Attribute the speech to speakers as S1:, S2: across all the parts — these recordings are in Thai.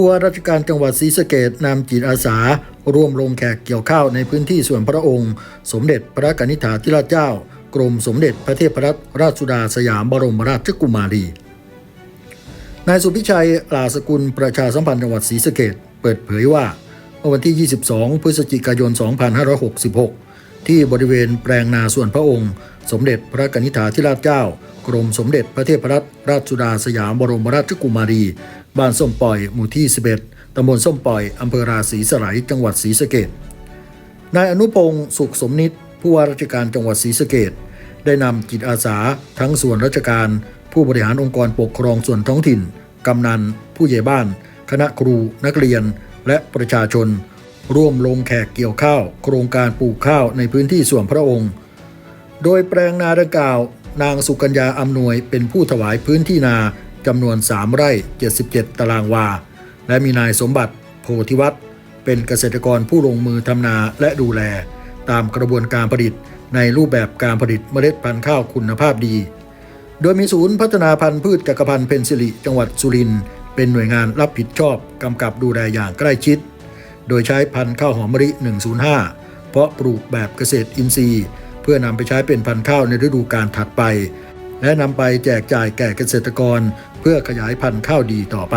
S1: ผู้ว่าราชการจังหวัดศรีสะเกดนำจิตอาสา ร่วมลงแขกเกี่ยวข้าวในพื้นที่ส่วนพระองค์ สมเด็จพระกนิษฐาธิราชเจ้า กรมสมเด็จพระเทพรัตนราชสุดาสยามบรมราชกุมารีนายสุพิชัยลาสกุลประชาสัมพันธ์จังหวัดศรีสะเกดเปิดเผยว่าเมื่อวันที่ 22 พฤศจิกายน 2566 ที่บริเวณแปลงนาส่วนพระองค์ สมเด็จพระกนิษฐาธิราชเจ้า กรมสมเด็จพระเทพรัตนราชสุดาสยามบรมราชกุมารี บ้านส้มปล่อย หมู่ที่ 11 ตำบลส้มปล่อย อำเภอราศีสไลจังหวัดศรีสะเกดนายอนุพงศ์สุขสมนิตผู้ว่าราชการจังหวัดศรีสะเกดได้นำจิตอาสา ทั้งส่วนราชการ ผู้บริหารองค์กรปกครองส่วนท้องถิ่น กำนัน ผู้ใหญ่บ้าน คณะครู นักเรียน และประชาชน ร่วมลงแขกเกี่ยวข้าว โครงการปลูกข้าวในพื้นที่ส่วนพระองค์ โดยแปลงนาดังกล่าว นางสุกัญญาอำนวยเป็นผู้ถวายพื้นที่นา จำนวน 3 ไร่ 77 ตารางวา และมีนายสมบัติโพธิวัฒน์เป็นเกษตรกรผู้ลงมือทำนาและดูแล ตามกระบวนการผลิตในรูปแบบการผลิตเมล็ดพันธุ์ข้าวคุณภาพดี โดยมีศูนย์พัฒนาพันธุ์พืชจักรพันธ์เพนซิลิจังหวัดสุรินทร์เป็นหน่วยงานรับผิดชอบกำกับดูแลอย่างใกล้ชิด โดยใช้พันธุ์ข้าวหอมมะลิ 105 เพราะปลูกแบบเกษตรอินทรีย์ เพื่อนำไปใช้เป็นพันธุ์ข้าวในฤดูกาลถัดไป และนำไปแจกจ่ายแก่เกษตรกร เพื่อขยายพันธุ์ข้าวดีต่อไป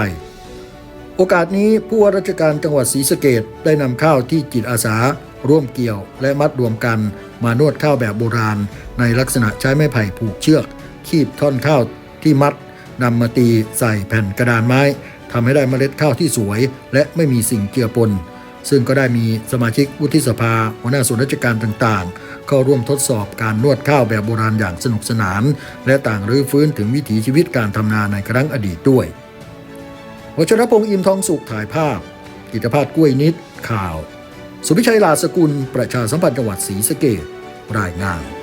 S1: โอกาสนี้ผู้ว่าราชการจังหวัดศรีสะเกดได้นำข้าวที่จิตอาสา ร่วมเกี่ยว และมัดรวมกัน มานวดข้าวแบบโบราณ ในลักษณะใช้ไม้ไผ่ผูกเชือก คีบท่อนข้าวที่มัดนำมาตีใส่แผ่นกระดานไม้ทำให้ได้เมล็ดข้าวที่สวย และไม่มีสิ่งเจือปน ซึ่งก็ได้มีสมาชิกวุฒิสภาหัวหน้าส่วนราชการต่างๆ เข้าร่วมทดสอบการนวดข้าวแบบโบราณอย่างสนุกสนาน และต่างรื้อฟื้นถึงวิถีชีวิตการทำนาในครั้งอดีตด้วยวชรพงษ์อิมทองสุขถ่ายภาพ กิตภาพกล้วยนิด ข่าว สุพิชัยลาสกุล ประชาสัมพันธ์จังหวัดศรีสะเกดรายงาน